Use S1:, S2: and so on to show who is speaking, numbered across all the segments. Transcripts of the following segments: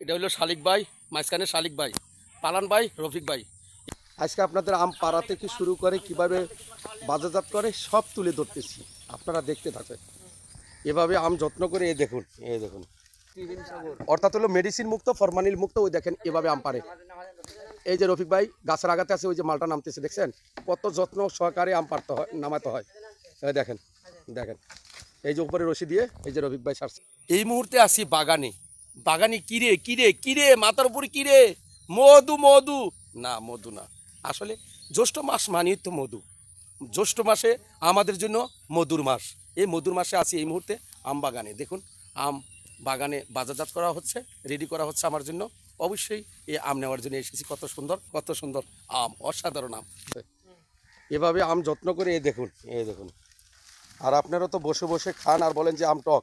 S1: এটা হলো শালিক ভাই মাঝখানে শালিক ভাই পালান ভাই রফিক ভাই।
S2: আজকে আপনাদের আম পাড়া থেকে শুরু করে কীভাবে বাজারজাত করে সব তুলে ধরতেছি আপনারা দেখতে থাকেন। এভাবে আম যত্ন করে এ দেখুন এই দেখুন। অর্থাৎ হলো মেডিসিন মুক্ত ফরমানিল মুক্ত ওই দেখেন এভাবে আম পারে এই যে রফিক ভাই গাছের আগাতে আছে ওই যে মালটা নামতেছে দেখছেন? কত যত্ন সহকারে আম পারতে হয় নামাতে হয়। দেখেন দেখেন। এই যে উপরে রশি দিয়ে এই যে রফিক ভাই সারছে।
S1: এই মুহূর্তে আসি বাগানে। বাগানে কিরে কিরে কিরে মাথার উপরে কিরে মধু মধু। না মধু না। আসলে জ্যৈষ্ঠ মাস মানেই তো মধু। জ্যৈষ্ঠ মাসে আমাদের জন্য মধুর মাস। এই মধুর মাসে আছি এই মুহূর্তে আম বাগানে। দেখুন, আম বাগানে বাজারজাত করা হচ্ছে রেডি করা হচ্ছে আমার জন্য। অবশ্যই এই আম নেওয়ার জন্য এসেছি। কত সুন্দর কত সুন্দর আম, অসাধারণ আম।
S2: এভাবে আম যত্ন করে এই দেখুন এই দেখুন। আর আপনারা তো বসে বসে খান আর বলেন যে আম টক।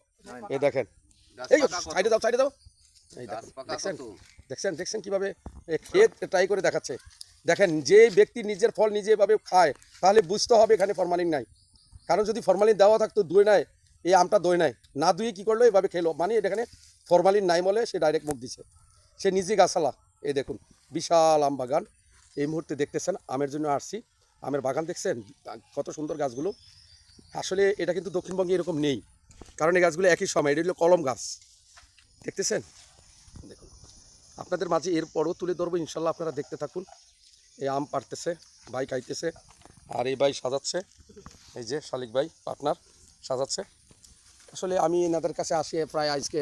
S2: এ দেখেন এই সাইডে দাও সাইডে দাও। এই দেখছেন দেখছেন দেখছেন কীভাবে খেয়ে ট্রাই করে দেখাচ্ছে। দেখেন যে ব্যক্তি নিজের ফল নিজে এভাবে খায় তাহলে বুঝতে হবে এখানে ফরমালিন নাই। কারণ যদি ফরমালিন দেওয়া থাকতো দই নাই এই আমটা দই নাই। না দুয়ে কি করল এভাবে খেলো। মানে এখানে ফরমালিন নাই বলে সে ডাইরেক্ট মুখ দিছে। সে নিজে গাছালা। এই দেখুন বিশাল আম বাগান। এই মুহূর্তে দেখতেছেন আমের জন্য আসছি। আমের বাগান দেখছেন? কত সুন্দর গাছগুলো। আসলে এটা কিন্তু দক্ষিণবঙ্গে এরকম নেই। কারণ এই গাছগুলো একই সময়, এটা হলো কলম গাছ। দেখতেছেন? দেখুন। আপনাদের মাঝে এরপরও তুলে ধরবো, ইনশাল্লাহ আপনারা দেখতে থাকুন। এই আম পারতেছে ভাই খাইতেছে, আর এই ভাই সাজাচ্ছে। এই যে শালিক ভাই, পার্টনার, সাজাচ্ছে। আসলে আমি এনাদের কাছে আসি প্রায় আজকে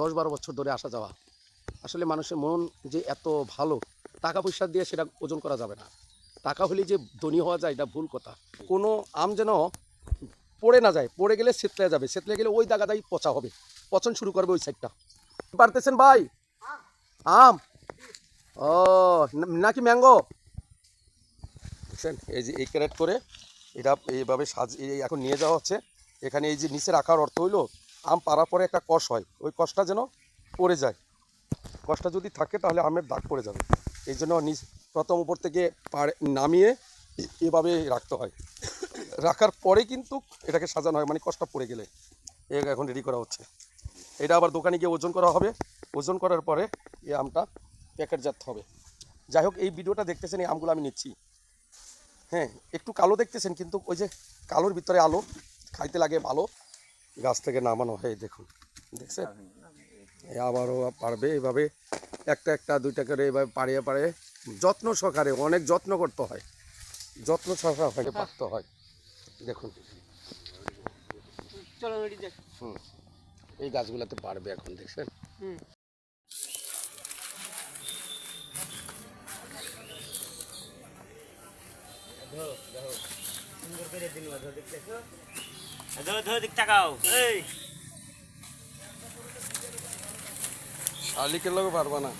S2: দশ বারো বছর ধরে আসা যাওয়া। আসলে মানুষের মন যে এত ভালো, টাকা পয়সা দিয়ে সেটা ওজন করা যাবে না। টাকা হলে যে ধনী হওয়া যায়, এটা ভুল কথা। কোনো আম যেন পড়ে না যায়, পড়ে গেলে সেতলে যাবে। সেতলে গেলে ওই দাগাটাই পচা হবে। পচন শুরু করবে ওই সাইডটা পারতেছেন ভাই? আম। ও নাকি ম্যাঙ্গো দেখছেন, এই যে এই ক্যারেট করে এটা এইভাবে সাজ এখন নিয়ে যাওয়া হচ্ছে। এখানে এই যে নিচে রাখার অর্থ হইল, আম পাড়ার পরে একটা কষ হয়। ওই কষটা যেন পড়ে যায়। কষটা যদি থাকে তাহলে আমের দাগ পড়ে যাবে। এই জন্য নিচ প্রথম উপর থেকে পাড়ে নামিয়ে এভাবে রাখতে হয়। রাখার পরে কিন্তু এটাকে সাজানো হয় মানে কষ্ট পড়ে গেলে। এখন রেডি করা হচ্ছে। এটা আবার দোকানে গিয়ে ওজন করা হবে। ওজন করার পরে এই আমটা প্যাকেটজাত হবে। যাই হোক, এই ভিডিওটা দেখতেছেন, এই আমগুলো আমি নিচ্ছি। হ্যাঁ একটু কালো দেখতেছেন, কিন্তু ওই যে কালোর ভিতরে আলো, খাইতে লাগে ভালো। গাছ থেকে নামানো হয় দেখুন। দেখছেন? আবারও পারবে এভাবে, একটা একটা, দুইটা করে এভাবে পাড়িয়ে পাড়িয়ে। যত্ন সহকারে, অনেক যত্ন করতে হয়। যত্ন সহকারে পারতে হয়। দেখুন। হুম। এই গাছগুলোতে পারবে এখন দেখছেন?
S3: ধর ধর দিক তাকাও এই
S1: শালিকের লোক পারবা না।